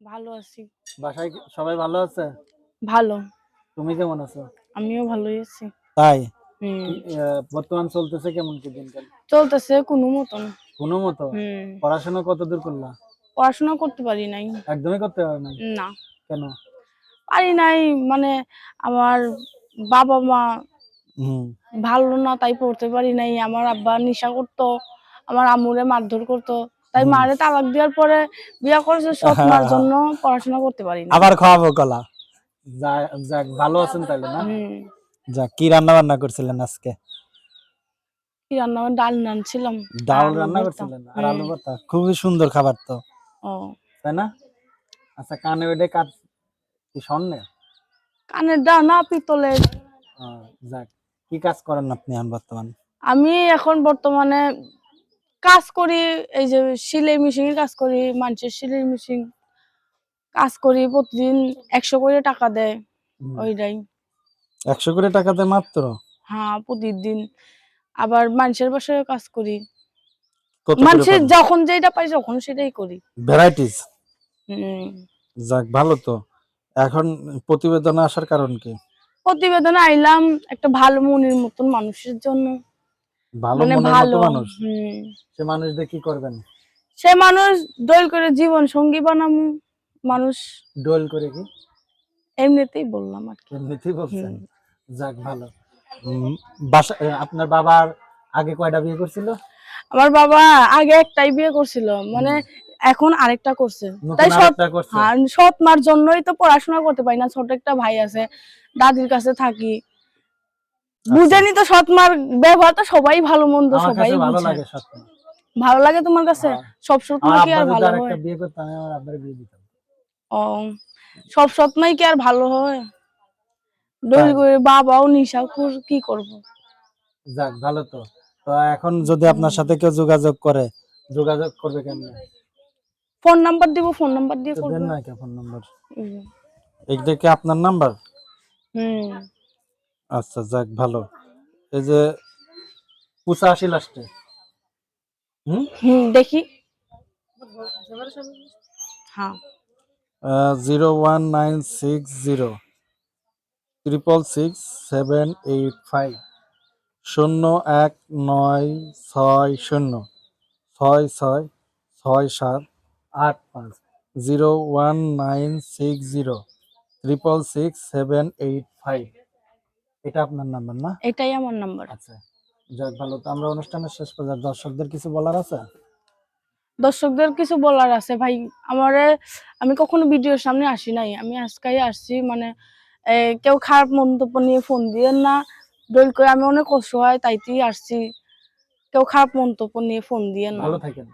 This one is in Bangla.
ভালো আছি। বাসায় সবাই ভালো আছে? ভালো। তুমি কেমন আছো? আমিও ভালোই আছি। তাই? বর্তমান চলতেছে কেমন কি দিনকাল? চলতেছে কোনো মতন। কোনো মতো? পড়াশোনা কত দূর করলা? পড়াশোনা করতে পারি নাই। একদমই করতে পারো না না। কেন? পারি নাই মানে আমার বাবা মা হুম। ভালো না তাই পড়তে পারি নাই। আমার আব্বা নেশা করতো আমার আম্মুরে মারধর করতো। তাই। মারে তালাক দেওয়ার পরে বিয়া করেছে সৎ মার জন্য পড়াশোনা করতে পারি না আবার খাওয়াবো কলা যাক ভালো আছেন তাইলে না? যাক কি রান্না বান্না করছিলেন আজকে? কি রান্না ডাল রান্নছিলাম ডাল রান্না করছিলেন? আর আলু ভর্তা? খুবই সুন্দর খাবার তো। ও। তাই না? আচ্ছা কানে ওইটা কাজ কি স্বর্ণের? কানের ডা না পিতলের। যাক। কি কাজ করেন আপনি এখন বর্তমান? আমি এখন বর্তমানে কাজ করি এই যে সিলাই মেশিনের কাজ করি মানুষের সিলাই মেশিন কাজ করি প্রতিদিন একশো করে টাকা দেয় ওইটাই। একশো করে টাকা দেয় মাত্র? হ্যাঁ প্রতিদিন। আবার মানুষের বাসায় কাজ করি। মানুষের যখন যেটা পাই যখন সেটাই করি। ভ্যারাইটিস হুম। যাক ভালো তো। এখন প্রতিবেদনে আসার কারণ কি? প্রতিবেদনে আইলাম একটা ভালো মনের মতন মানুষের জন্য। ভালো মানে ভালো মানুষ। সে মানুষদের কি করবেন? সে মানুষ দোল করে জীবন সঙ্গী বানামু মানুষ ডোল করে কি? এমনিতেই বললাম আর কি। এমনিতেই বলছেন? যাক ভালো। আপনার বাবার আগে কয়টা বিয়ে করছিল? আমার বাবা আগে একটাই বিয়ে করছিল মানে এখন আরেকটা করছে। তাই সৎ হ্যাঁ, সৎ মার জন্যই তো পড়াশোনা করতে পারি না ছোট একটা ভাই আছে দাদির কাছে থাকি। বুঝেনি তো সৎ মার ব্যবহার তো সবাই ভালো মন্দ সবাই ভালো লাগে ভালো লাগে তোমার কাছে? হ্যাঁ। সব সৎ মা আমার কি আর ভালো হয়? বিয়ে করতো আমি আমার আব্বার বিয়ে দিতাম। ও সব সৎ মাই কি আর ভালো হয়। করে বাবাও নিশা কর- কি করব? যাক ভালো তো। তো এখন যদি আপনার সাথে কেউ যোগাযোগ করে যোগাযোগ করবে কেমনে? ফোন নাম্বার দিব ফোন নাম্বার দিয়ে তো দেন না কে ফোন নম্বর। এইটা কি আপনার নাম্বার? হুম। আচ্ছা যাক ভালো। এই যে পঁচাশি লাস্টে হুম? হুম দেখি। হ্যাঁ। Zero one nine six zero triple six seven eight five শূন্য এক নয় ছয় শূন্য ছয় ছয় ছয় সাত আট পাঁচ zero one nine six zero triple six seven eight five এটা আপনার নাম্বার না? এটাই আমার নাম্বার আচ্ছা যাক ভালো। তো আমরা অনুষ্ঠানের শেষ পর্যায়ে দর্শকদের কিছু বলার আছে? দর্শকদের কিছু বলার আছে ভাই। আমারে আমি কখনো ভিডিওর সামনে আসি নাই। আমি আজকাই আসছি মানে কেউ খারাপ মন্তব্য নিয়ে ফোন দিয়েন না। দোল করে আমি অনেক কষ্ট হয় তাইতেই আসছি। কেউ খারাপ মন্তব্য নিয়ে ফোন দিয়েন না। ভালো থাকেন।